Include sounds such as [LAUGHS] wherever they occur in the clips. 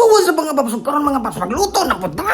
Suwa sa mga paps, karon mga paps, magluto na po ta.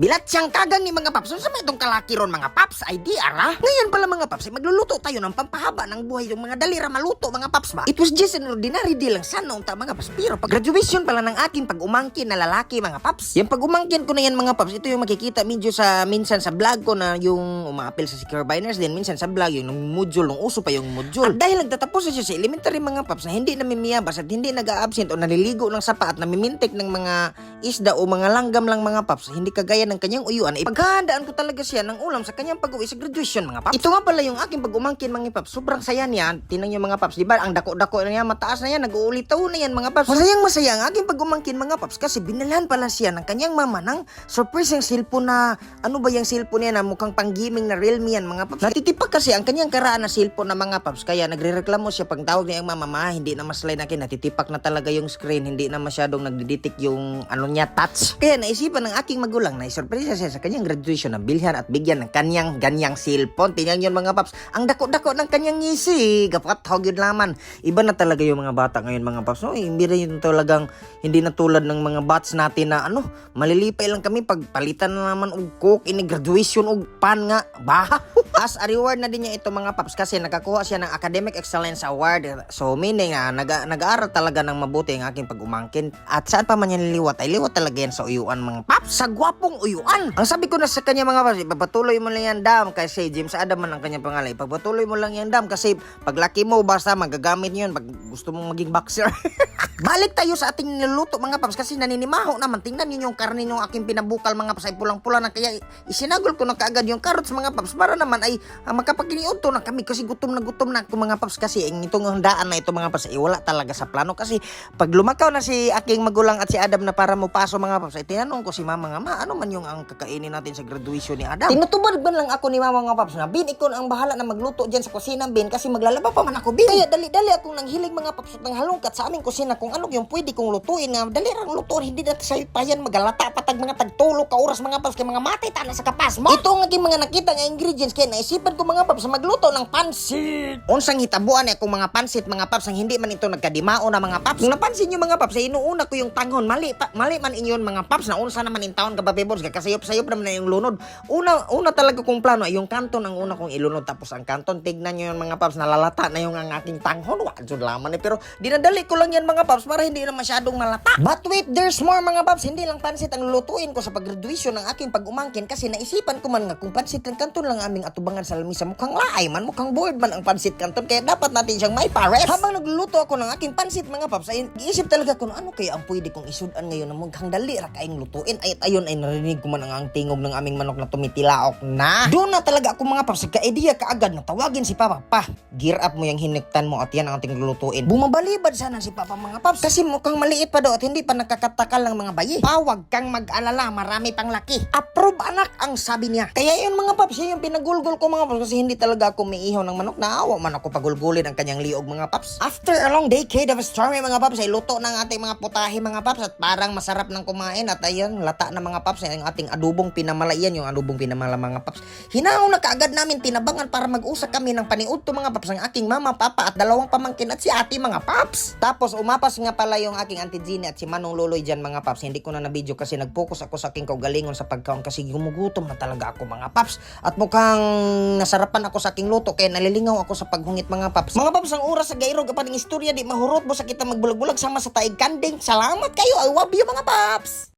Bilat siyang kagang ni mga paps. Sa may itong kalaki ron mga paps, ay di ara. Ngayon pala mga paps, ay magluluto tayo ng pampahaba ng buhay yung mga dalira maluto mga paps ba? It was just an ordinary day lang sana unta mga paps. Pero pag graduation pala ng aking pag-umangkin na lalaki mga paps. Yung pag-umangkin ko na yan mga paps, ito yung makikita medyo sa minsan sa vlog ko na yung umaapil sa secure biners din minsan sa vlog yung module, nung uso pa yung module. At dahil nagtatapos na siya sa elementary mga paps na hindi namimiyabas at hindi nag-absent o naliligo ng sapa at namimintik ng mga isda o mga langgam lang mga paps, hindi kagaya ng kanyang uyuan, ipaghahandaan ko talaga siya ng ulam sa kanyang pag-uwi sa graduation mga paps. Ito nga pala yung aking pag-umangkin mga paps, sobrang saya niya. Tinan niyo mga paps, di ba? Ang dako-dako na niya, mataas na yan, nag-uulitaw na yan mga paps. Masayang masaya ang aking pag-umangkin mga paps kasi binalhan pala siya ng kanyang mama ng surprise yung cellphone na, ano ba yung cellphone niya na mukhang pang-gaming na Realme yan mga paps. Natitipak kasi ang kanyang karaan na cellphone na mga paps, kaya nagre-reklamo siya pag tawag niya ang mama, ma, hindi na maslay na akin, natitipak na talaga yung screen, hindi na masyadong nagdidetect yung ano niya, touch. Kaya naisipan ng aking magulang na isurpresa siya sa kanyang graduation na bilhan at bigyan ng kanyang ganyang cellphone. Tingnan yun mga paps, ang dako-dako ng kanyang ngisi, gapat yun laman. Iba na talaga yung mga bata ngayon mga paps. No? Hindi rin yung talagang, hindi na tulad ng mga bats natin na ano, malilipay lang kami pag palitan na naman og coke, ini graduation og pan nga, baha. As a reward na din niya ito mga paps kasi nakakuha siya ng Academic Excellence Award. So meaning nga, nag- nag-aaral talaga ng mabuti ang aking pag-umangkin. At saan pa man yan liliwat, ay liwat talaga yan sa uyuan mga paps. Sa gwapong uyuan. Ang sabi ko na sa kanya mga paps, ipagpatuloy mo lang yan dam kasi James Adam man ang kanyang pangalan. Ipagpatuloy mo lang yan dam kasi paglaki mo basta magagamit niyo yun pag gusto mong maging boxer. [LAUGHS] Balik tayo sa ating niluluto mga paps kasi naninimaho naman. Tingnan niyo yung karne yung aking pinabukal mga paps ay pulang-pula na kaya isinagol ko na kaagad yung carrots mga paps para naman ay uh, na kami kasi gutom na gutom na ako mga paps kasi ang itong handaan na ito mga paps ay wala talaga sa plano kasi pag lumakaw na si aking magulang at si Adam na para mo paso mga paps ay tinanong ko si mama nga ma ano man yung ang kakainin natin sa graduation ni Adam. Tinutubad ba lang ako ni mama mga paps na bin ikaw ang bahala na magluto dyan sa kusina bin kasi maglalaba pa man ako bin. Kaya dali-dali akong nanghiling mga paps at halungkat sa aming kusina kung ano yung pwede kong lutuin nga dali rang lutuin hindi natin sa payan magalata patag mga tagtulo ka oras mga paps kay mga matay tala sa kapas mo. Ito ang aking mga nakita nga ingredients kaya naisipan ko mga paps magluto ng pansit. Unsang hitabuan ni akong mga pansit mga paps ang hindi man ito nagkadimao na mga paps. Kung napansin niyo mga paps ay inuuna ko yung tanghon mali pa, mali man inyon mga paps na unsa naman in taon ka babibors kasayop-sayop naman na yung lunod. Una una talaga kong plano ay yung kanton ang una kong ilunod tapos ang kanton tignan niyo yung mga paps nalalata na yung ang aking tanghon. Wa laman eh pero dinadali ko lang yan mga paps para hindi na masyadong malata. But wait, there's more mga paps. Hindi lang pansit ang lulutuin ko sa pag-graduation ng aking pag-umangkin kasi naisipan ko man nga kung pansit ng kanton lang aming atubangan sa lamisa mukhang laay man, mukhang bored man ang pansit kanton kaya dapat natin siyang may pares. Habang nagluluto ako ng aking pansit mga paps ay giisip talaga ko ano kaya ang pwede kong isudan ngayon na mukhang dali ra kaing lutuin ay ayon ay narinig ko man ang, tingog ng aming manok na tumitilaok na. Doon na talaga ako mga paps ka-idea kaagad na tawagin si Papa. Pa, gear up mo yung hiniktan mo at yan ang ating lulutuin. Bumabalibad sana si Papa mga paps kasi mukhang maliit pa daw at hindi pa nakakatakal ng mga bayi. Pawag kang mag-alala, marami pang laki. Approve anak ang sabi niya. Kaya yun mga paps, yun yung pinagulgol ko mga paps kasi hindi talaga ako may ihaw ng manok. Naawa man ako pagulgulin ang kanyang liog mga paps. After a long decade of story mga paps, ay luto ng ating mga putahe mga paps at parang masarap ng kumain at ayun, lata na mga paps ay ang ating adubong pinamala yan, yung adubong pinamala mga paps. Hinaw na kaagad namin tinabangan para mag-usak kami ng paniud to mga paps ang aking mama, papa at dalawang pamangkin at si ate mga paps. Tapos umapas nga pala yung aking auntie Jeannie at si Manong Loloy dyan mga paps. Hindi ko na na-video kasi nag-focus ako sa aking kaugalingon sa pagkaon kasi gumugutom na talaga ako mga paps. At mukhang nasarapan ako sa aking luto kaya nalilingaw ako sa paghungit mga paps. Mga paps, ang oras sa gairo kapaning istorya di mahurot mo sa kita magbulag-bulag sama sa taig kanding. Salamat kayo. I love you mga paps.